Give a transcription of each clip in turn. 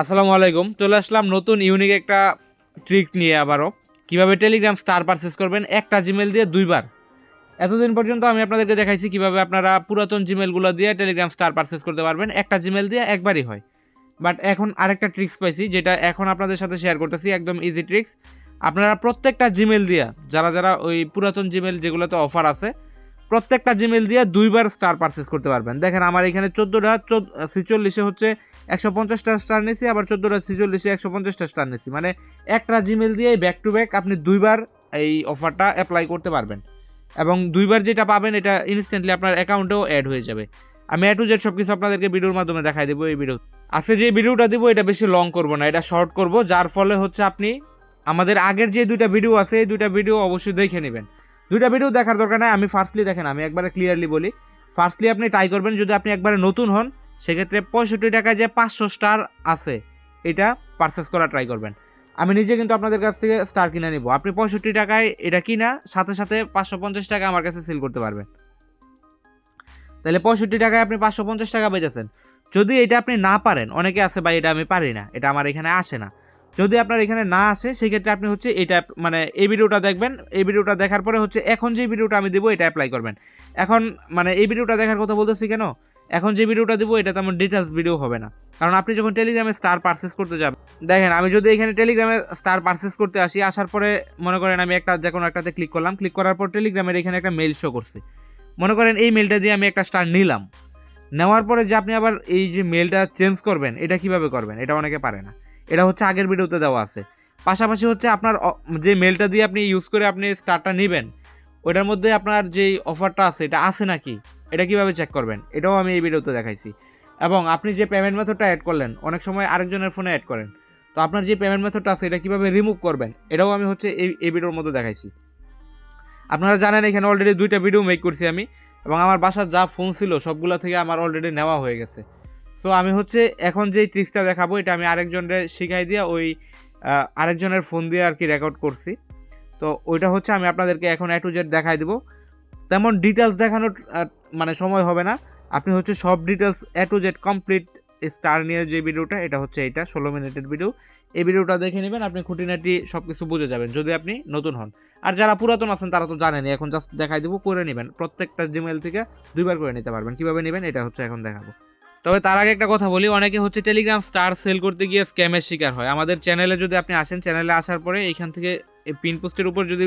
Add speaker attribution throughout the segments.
Speaker 1: আসসালামু আলাইকুম, চলে আসলাম নতুন ইউনিক একটা ট্রিক নিয়ে আবারও। কীভাবে টেলিগ্রাম স্টার পারচেস করবেন? একটা জিমেল দিয়ে দুইবার। এতদিন পর্যন্ত আমি আপনাদেরকে দেখাইছি কীভাবে আপনারা পুরাতন জিমেলগুলো দিয়ে টেলিগ্রাম স্টার পারচেস করতে পারবেন। একটা জিমেল দিয়ে একবারই হয়। বাট এখন আরেকটা ট্রিক্স পাইছি, যেটা এখন আপনাদের সাথে শেয়ার করতেছি, একদম ইজি ট্রিক্স আপনারা প্রত্যেকটা জিমেল দিয়া, যারা যারা ওই পুরাতন জিমেল যেগুলোতে অফার আছে, প্রত্যেকটা জিমেল দিয়ে দুইবার স্টার পারচেস করতে পারবেন। দেখেন, আমার এখানে চোদ্দোটা, চোদ্দ, ছিচল্লিশে হচ্ছে একশো পঞ্চাশটা স্টার নিয়েছি, আবার চোদ্দোটা ছিচল্লিশে একশো পঞ্চাশটা স্টার নিয়েছি। মানে একটা জিমেল দিয়ে ব্যাক টু ব্যাক আপনি দুইবার এই অফারটা অ্যাপ্লাই করতে পারবেন। এবং দুইবার যেটা পাবেন, এটা ইনস্ট্যান্টলি আপনার অ্যাকাউন্টেও অ্যাড হয়ে যাবে। আমি এ টু জেড সব কিছু আপনাদেরকে ভিডিওর মাধ্যমে দেখাই দেবো এই ভিডিও আজকে যে ভিডিওটা দিব, এটা বেশি লং করব না, এটা শর্ট করব, যার ফলে হচ্ছে আপনি আমাদের আগের যে দুইটা ভিডিও আছে, এই দুইটা ভিডিও অবশ্যই দেখে নেবেন। দুইটা ভিডিও দেখার দরকার নাই, আমি ফার্স্টলি দেখেন, আমি একবারে ক্লিয়ারলি বলি। ফার্স্টলি আপনি ট্রাই করবেন, যদি আপনি একবারে নতুন হন সেক্ষেত্রে পঁয়ষট্টি টাকায় যে পাঁচশো স্টার আছে, এটা পারচেস করা ট্রাই করবেন। আমি নিজে কিন্তু আপনাদের কাছ থেকে স্টার কিনে নিব। আপনি পঁয়ষট্টি টাকায় এটা কিনা, সাথে সাথে পাঁচশো পঞ্চাশ টাকা আমার কাছে সেল করতে পারবেন। তাহলে পঁয়ষট্টি টাকায় আপনি পাঁচশো পঞ্চাশ টাকা বেচেছেন। যদি এটা আপনি না পারেন, অনেকে আছে বা এটা আমি পারি না, এটা আমার এখানে আসে না। যদি আপনার এখানে না আসে, সেক্ষেত্রে আপনি হচ্ছে এটা মানে এই ভিডিওটা দেখবেন, এই ভিডিওটা দেখার পরে হচ্ছে এখন যে ভিডিওটা আমি দেবো, এটা অ্যাপ্লাই করবেন। এখন মানে এই ভিডিওটা দেখার কথা বলতেছি কেন? এখন যে ভিডিওটা দেবো এটা তেমন ডিটেলস ভিডিও হবে না। কারণ আপনি যখন টেলিগ্রামে স্টার পারচেস করতে যাবেন, দেখেন, আমি যদি এখানে টেলিগ্রামে স্টার পারচেস করতে আসি, আসার পরে মনে করেন আমি একটা যে কোনো একটাতে ক্লিক করলাম ক্লিক করার পর টেলিগ্রামের এখানে একটা মেল শো করছে। মনে করেন এই মেলটা দিয়ে আমি একটা স্টার নিলাম। নেওয়ার পরে যে আপনি আবার এই যে মেলটা চেঞ্জ করবেন, এটা কীভাবে করবেন, এটা অনেকে পারে না। এটা হচ্ছে আগের ভিডিওতে দেওয়া আছে। পাশাপাশি হচ্ছে আপনার যে মেলটা দিয়ে আপনি ইউজ করে আপনি স্টারটা নেবেন, ওইটার মধ্যে আপনার যেই অফারটা আছে, এটা আছে নাকি? এটা কীভাবে চেক করবেন? এটাও আমি এই ভিডিওতে দেখাইছি। এবং আপনি যে পেমেন্ট মেথডটা অ্যাড করলেন, অনেক সময় আরেকজনের ফোনে অ্যাড করেন। তো আপনার যে পেমেন্ট মেথডটা আছে, এটা কীভাবে রিমুভ করবেন, এটাও আমি হচ্ছে এই এই ভিডিওর মধ্যে দেখাইছি। আপনারা জানেন, এখানে অলরেডি দুইটা ভিডিও মেক করছি আমি। এবং আমার বাসার যা ফোন ছিল, সবগুলো থেকে আমার অলরেডি নেওয়া হয়ে গেছে। সো আমি হচ্ছে এখন যেই ট্রিক্সটা দেখাবো, এটা আমি আরেকজনের শিখাই দিয়ে ওই আরেকজনের ফোন দিয়ে আর কি রেকর্ড করছি। তো ওইটা হচ্ছে আমি আপনাদেরকে এখন এ টু জেড দেখাই দেবো। তেমন ডিটেলস দেখানোর মানে সময় হবে না। আপনি হচ্ছে সব details A to Z complete star নিয়ে যে ভিডিওটা এটা হচ্ছে এইটা ষোলো মিনিটের ভিডিও এই ভিডিওটা দেখে নেবেন, আপনি খুঁটিনাটি সব কিছু বুঝে যাবেন, যদি আপনি নতুন হন। আর যারা পুরাতন আছেন, তারা তো জানেনই, এখন জাস্ট দেখাই দেবো, করে নেবেন। প্রত্যেকটা জিমেল থেকে দুইবার করে নিতে পারবেন। কীভাবে নেবেন, এটা হচ্ছে এখন দেখাবো। তবে তার আগে একটা কথা বলি, অনেকে হচ্ছে টেলিগ্রাম স্টার সেল করতে গিয়ে স্ক্যামের শিকার হয়। আমাদের চ্যানেলে যদি আপনি আসেন চ্যানেলে আসার পরে এইখান থেকে পিন পোস্টের উপর যদি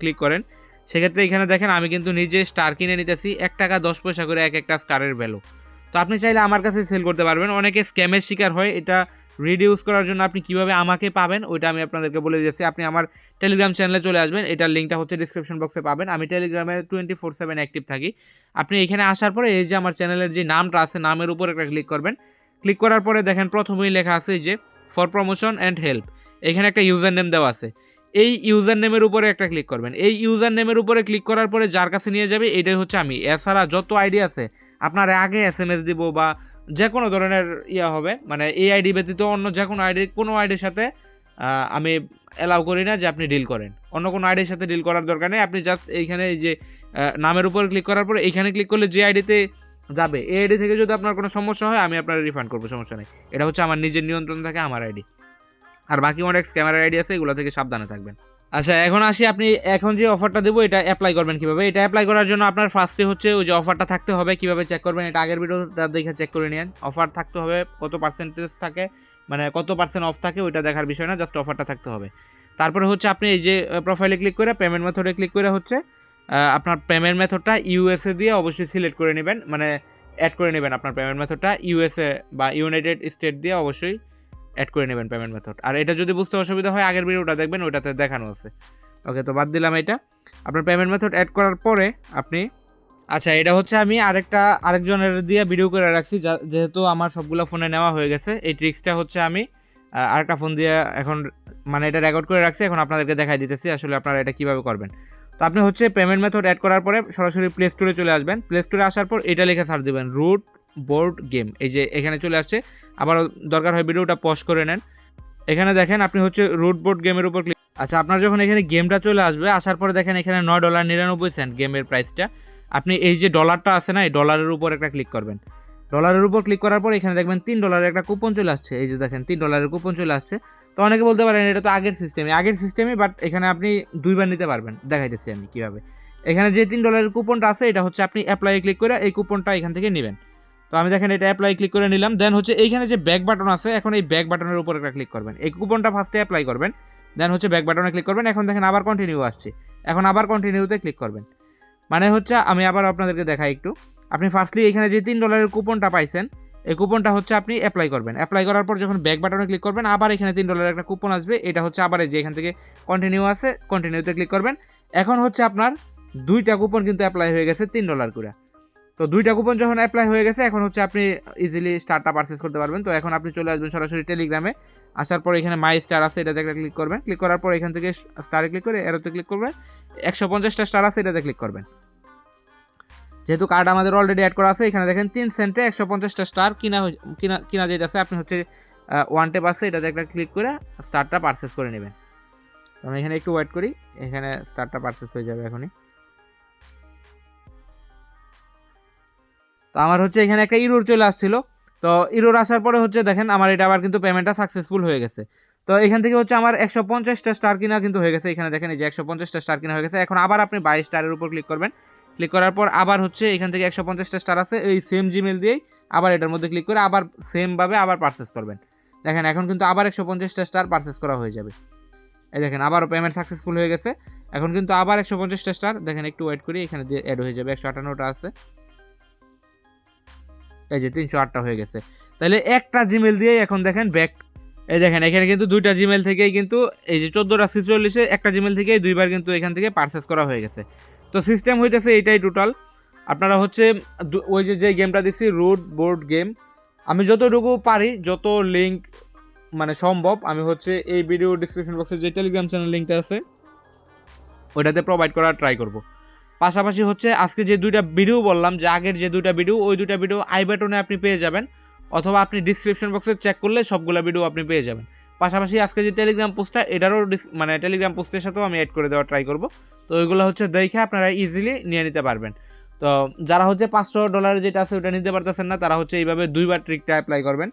Speaker 1: ক্লিক করেন সেক্ষেত্রে এখানে দেখেন আমি কিন্তু নিজে স্টার কিনে নিতেছি, এক টাকা দশ পয়সা করে এক একটা স্টারের ভ্যালু তো আপনি চাইলে আমার কাছে সেল করতে পারবেন। অনেকে স্ক্যামের শিকার হয়, এটা রিডিউস করার জন্য আপনি কীভাবে আমাকে পাবেন ওইটা আমি আপনাদেরকে বলে দিয়েছি। আপনি আমার টেলিগ্রাম চ্যানেলে চলে আসবেন, এটার লিঙ্কটা হচ্ছে ডিসক্রিপশন বক্সে পাবেন। আমি টেলিগ্রামে টোয়েন্টি ফোর সেভেন অ্যাক্টিভ থাকি। আপনি এখানে আসার পরে এই যে আমার চ্যানেলের যে নামটা আছে, নামের উপর একটা ক্লিক করবেন। ক্লিক করার পরে দেখেন প্রথমেই লেখা আছে যে ফর প্রমোশন অ্যান্ড হেল্প এখানে একটা ইউজার নেম দেওয়া আছে। এই ইউজার নেমের উপরে একটা ক্লিক করবেন। এই ইউজার নেমের উপরে ক্লিক করার পরে যার কাছে নিয়ে যাবে, এটাই হচ্ছে আমি। এছাড়া যত আইডি আছে, আপনার আগে এস এম এস দিব বা যে কোনো ধরনের ইয়া হবে মানে এই আইডি ব্যতীত অন্য যে কোনো আইডি, কোনো আইডির সাথে আমি অ্যালাউ করি না যে আপনি ডিল করেন। অন্য কোনো আইডির সাথে ডিল করার দরকার নেই। আপনি জাস্ট এইখানে এই যে নামের উপর ক্লিক করার পরে এইখানে ক্লিক করলে যে আইডিতে যাবে, এই আইডি থেকে যদি আপনার কোনো সমস্যা হয়, আমি আপনার রিফান্ড করব, সমস্যা নেই। এটা হচ্ছে আমার নিজের নিয়ন্ত্রণ থাকে, আমার আইডি। আর বাকি অনেক ক্যামেরার আইডি আছে, এগুলো থেকে সাবধানে থাকবেন। আচ্ছা এখন আসি, আপনি এখন যে অফারটা দেবো, এটা অ্যাপ্লাই করবেন কীভাবে? এটা অ্যাপ্লাই করার জন্য আপনার ফার্স্টে হচ্ছে ওই যে অফারটা থাকতে হবে, কীভাবে চেক করবেন? এটা আগের ভিডিওটা দেখে চেক করে নিন অফার থাকতে হবে, কত পার্সেন্টেজ থাকে মানে কত পার্সেন্ট অফ থাকে, ওইটা দেখার বিষয় না জাস্ট অফারটা থাকতে হবে। তারপরে হচ্ছে আপনি এই যে প্রোফাইলে ক্লিক করে পেমেন্ট মেথডে ক্লিক করে হচ্ছে আপনার পেমেন্ট মেথডটা ইউএসএ দিয়ে অবশ্যই সিলেক্ট করে নেবেন মানে অ্যাড করে নেবেন আপনার পেমেন্ট মেথডটা ইউএসএ বা ইউনাইটেড স্টেট দিয়ে অবশ্যই অ্যাড করে নেবেন পেমেন্ট মেথড আর এটা যদি বুঝতে অসুবিধা হয়, আগের ভিডিওটা দেখবেন ওটাতে দেখানো আছে। ওকে তো বাদ দিলাম এটা। আপনার পেমেন্ট মেথড অ্যাড করার পরে আপনি আচ্ছা এটা হচ্ছে আমি আরেকটা, আরেকজনের দিয়ে ভিডিও করে রাখছি যেহেতু আমার সবগুলো ফোনে নেওয়া হয়ে গেছে, এই ট্রিক্সটা হচ্ছে আমি আরেকটা ফোন দিয়ে এখন মানে এটা রেকর্ড করে রাখছি, এখন আপনাদেরকে দেখাই দিতেছি আসলে আপনারা এটা কীভাবে করবেন। তো আপনি হচ্ছে পেমেন্ট মেথড অ্যাড করার পরে সরাসরি প্লে স্টোরে চলে আসবেন। প্লে স্টোরে আসার পর এটা লিখে সার্চ দিবেন রুট বোর্ড গেম এই যে এখানে চলে আসছে আবার দরকার হয় ভিডিওটা পজ করে নেন। এখানে দেখেন আপনি হচ্ছে রুট বোর্ড গেমের উপর ক্লিক আচ্ছা আপনার যখন এখানে গেমটা চলে আসবে, আসার পরে দেখেন এখানে নয় ডলার নিরানব্বই সেন্ট গেমের প্রাইসটা আপনি এই যে ডলারটা আছে না, এই ডলারের উপর একটা ক্লিক করবেন। ডলারের উপর ক্লিক করার পর এখানে দেখবেন তিন ডলারের একটা কুপন চলে আসছে। এই যে দেখেন, তিন ডলারের কুপন চলে আসছে। তো অনেকে বলতে পারেন, এটা তো আগের সিস্টেমে আগের সিস্টেমে বাট এখানে আপনি দুইবার নিতে পারবেন। দেখাইতেছি আমি কীভাবে। এখানে যে তিন ডলারের কুপনটা আছে, এটা হচ্ছে আপনি অ্যাপ্লাই ক্লিক করে এই কুপনটা এখান থেকে নেবেন। তো আমি দেখেন এটা অ্যাপ্লাই ক্লিক করে নিলাম। দেন হচ্ছে এইখানে যে ব্যাক বাটন আছে, এখন এই ব্যাক বাটনের উপর একটা ক্লিক করবেন। এই কুপনটা ফার্স্টে অ্যাপ্লাই করবেন। দেন হচ্ছে ব্যাক বাটনে ক্লিক করবেন। এখন দেখেন আবার কন্টিনিউ আসছে। এখন আবার কন্টিনিউতে ক্লিক করবেন। মানে হচ্ছে আমি আবার আপনাদেরকে দেখাই একটু। আপনি ফার্স্টলি এখানে যে তিন ডলারের কুপনটা পাইছেন, এই কুপনটা হচ্ছে আপনি অ্যাপ্লাই করবেন। অ্যাপ্লাই করার পর যখন ব্যাক বাটনে ক্লিক করবেন, আবার এখানে তিন ডলারের একটা কুপন আসবে। এটা হচ্ছে আবার যে এখান থেকে কন্টিনিউ আছে কন্টিনিউতে ক্লিক করবেন। এখন হচ্ছে আপনার দুইটা কুপন কিন্তু অ্যাপ্লাই হয়ে গেছে তিন ডলার করে। তো দুইটা কুপন যখন অ্যাপ্লাই হয়ে গেছে, এখন হচ্ছে আপনি ইজিলি স্টারটা পারচেস করতে পারবেন। তো এখন আপনি চলে আসবেন সরাসরি টেলিগ্রামে আসার পর এখানে মাই স্টার আছে, এটাতে একটা ক্লিক করবেন। ক্লিক করার পর এখান থেকে স্টারে ক্লিক করে এরোতে ক্লিক করবেন। একশো পঞ্চাশটা স্টার আছে, এটাতে ক্লিক করবেন। যেহেতু কার্ড আমাদের অলরেডি অ্যাড করা আছে, এখানে দেখেন তিন সেন্টে একশো পঞ্চাশটা স্টার কিনা কিনা কিনা যেটা আছে আপনি হচ্ছে ওয়ান টেপ আছে, এটাতে একটা ক্লিক করে স্টারটা পারচেস করে নেবেন। আমি এখানে একটু ওয়েট করি। এখানে স্টারটা পারচেস হয়ে যাবে এখনই। তো আমার হচ্ছে এখানে একটা ইরোর চলে আসছিল। তো ইরোর আসার পরে হচ্ছে দেখেন আমার এটা আবার কিন্তু পেমেন্টটা সাকসেসফুল হয়ে গেছে। তো এখান থেকে হচ্ছে আমার একশো পঞ্চাশটা স্টার কিনা কিন্তু হয়ে গেছে। এখানে দেখেন এই যে একশো পঞ্চাশটা স্টার কিনা হয়ে গেছে। এখন আবার আপনি বাই স্টারের উপর ক্লিক করবেন। ক্লিক করার পর আবার হচ্ছে এখান থেকে একশো পঞ্চাশটা স্টার আছে। এই সেম জিমেল দিয়েই আবার এটার মধ্যে ক্লিক করে আবার সেমভাবে আবার পারচেস করবেন। দেখেন এখন কিন্তু আবার একশো পঞ্চাশটা স্টার পারচেস করা হয়ে যাবে। এই দেখেন আবারও পেমেন্ট সাকসেসফুল হয়ে গেছে। এখন কিন্তু আবার একশো পঞ্চাশটা স্টার দেখেন একটু ওয়েট করি, এখানে দিয়ে অ্যাড হয়ে যাবে, একশো আটান্নটা আছে। এই যে তিনশো আটটা হয়ে গেছে। তাহলে একটা জিমেল দিয়েই এখন দেখেন ব্যাক এই দেখেন, এখানে কিন্তু দুইটা জিমেল থেকেই কিন্তু এই যে চোদ্দোটা ছিচল্লিশে একটা জিমেল থেকেই দুইবার কিন্তু এখান থেকে পারচেস করা হয়ে গেছে। তো সিস্টেম হইতেছে এইটাই টোটাল আপনারা হচ্ছে ওই যে যে গেমটা দিচ্ছি রুট বোর্ড গেম আমি যতটুকু পারি, যত লিঙ্ক মানে সম্ভব, আমি হচ্ছে এই ভিডিও ডিসক্রিপশন বক্সে যে টেলিগ্রাম চ্যানেল লিঙ্কটা আছে, ওইটাতে প্রোভাইড করার ট্রাই করব। পাশাপাশি হচ্ছে আজকে যে দুইটা ভিডিও বললাম, যে আগের যে দুইটা ভিডিও ওই দুইটা ভিডিও আই বাটনে আপনি পেয়ে যাবেন, অথবা আপনি ডিসক্রিপশন বক্সে চেক করলে সবগুলো ভিডিও আপনি পেয়ে যাবেন। পাশাপাশি আজকে যে টেলিগ্রাম পোস্টটা এটারও মানে টেলিগ্রাম পোস্টের সাথেও আমি অ্যাড করে দেওয়ার ট্রাই করব। তো ওইগুলো হচ্ছে দেখে আপনারা ইজিলি নিয়ে নিতে পারবেন। তো যারা হচ্ছে পাঁচশো ডলার যেটা আছে ওটা নিতে পারতেছেন না, তারা হচ্ছে এইভাবে দুইবার ট্রিকটা অ্যাপ্লাই করবেন।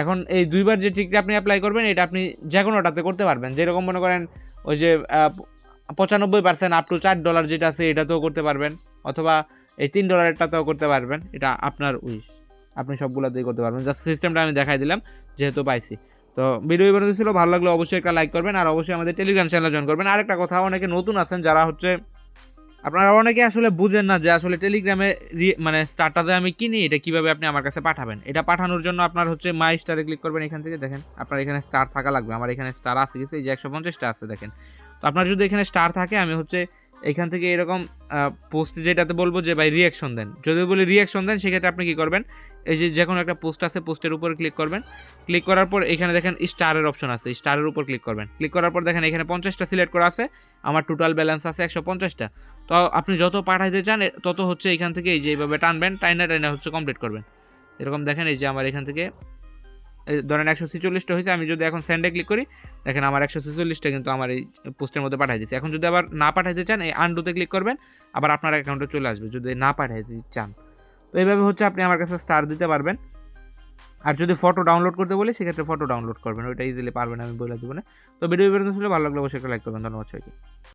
Speaker 1: এখন এই দুইবার যে ট্রিকটা আপনি অ্যাপ্লাই করবেন, এটা আপনি যে কোনোটাতে করতে পারবেন। যেরকম মনে করেন ওই যে পঁচানব্বই পার্সেন্ট আপ টু চার ডলার যেটা আছে এটাতেও করতে পারবেন, অথবা এই তিন ডলারেরটাতেও করতে পারবেন, এটা আপনার উইশ আপনি সবগুলোতেই করতে পারবেন। জাস্ট সিস্টেমটা আমি দেখাই দিলাম, যেহেতু পাইছি। তো ভিডিও এবার ছিল, ভালো লাগলে অবশ্যই একটা লাইক করবেন, আর অবশ্যই আমাদের টেলিগ্রাম চ্যানেল জয়েন করবেন। আর একটা কথা, অনেকে নতুন আছেন যারা হচ্ছে, আপনারা অনেকে আসলে বুঝেন না যে আসলে টেলিগ্রামে মানে স্টারটাতে আমি কিনি এটা কীভাবে আপনি আমার কাছে পাঠাবেন। এটা পাঠানোর জন্য আপনার হচ্ছে মাই স্টারে ক্লিক করবেন, এখান থেকে দেখেন, আপনার এখানে স্টার থাকা লাগবে, আমার এখানে স্টার আছে গেছে এই যে একশো পঞ্চাশটা আছে, দেখেন। তো আপনার যদি এখানে স্টার থাকে, আমি হচ্ছে এখান থেকে এরকম পোস্ট যেটাতে বলব যে ভাই রিয়াকশন দেন। যদি বলি রিয়াকশন দেন, সেক্ষেত্রে আপনি কী করবেন? এই যে যে কোনো একটা পোস্ট আছে পোস্টের উপর ক্লিক করবেন। ক্লিক করার পর এখানে দেখেন স্টারের অপশন আছে স্টারের উপর ক্লিক করবেন। ক্লিক করার পর দেখেন এখানে পঞ্চাশটা সিলেক্ট করা আছে, আমার টোটাল ব্যালেন্স আছে একশো পঞ্চাশটা। তো আপনি যত পাঠাইতে চান তত হচ্ছে এখান থেকে এই যে এইভাবে টানবেন, টাইনা টাইনা হচ্ছে কমপ্লিট করবেন। এরকম দেখেন এই যে আমার এখান থেকে ধরেন একশো ছেচল্লিশটা হয়েছে, আমি যদি এখন সেন্ডে ক্লিক করি, দেখেন আমার একশো ছেচল্লিশটা কিন্তু আমার এই পোস্টের মধ্যে পাঠাই দিচ্ছে। এখন যদি আবার না পাঠাইতে চান, এই আন্ডুতে ক্লিক করবেন, আবার আপনার অ্যাকাউন্টে চলে আসবে, যদি না পাঠাইতে চান। তো এইভাবে হচ্ছে আপনি আমার কাছে স্টার দিতে পারবেন। আর যদি ফটো ডাউনলোড করতে বলি, সেক্ষেত্রে ফটো ডাউনলোড করবেন, ওইটা ইজিলি পারবেন আমি বলে দেবো না। তো ভিডিও বেরোতে ভালো লাগলে অবশ্যই একটা লাইক করবেন, ধন্যবাদ সবাইকে।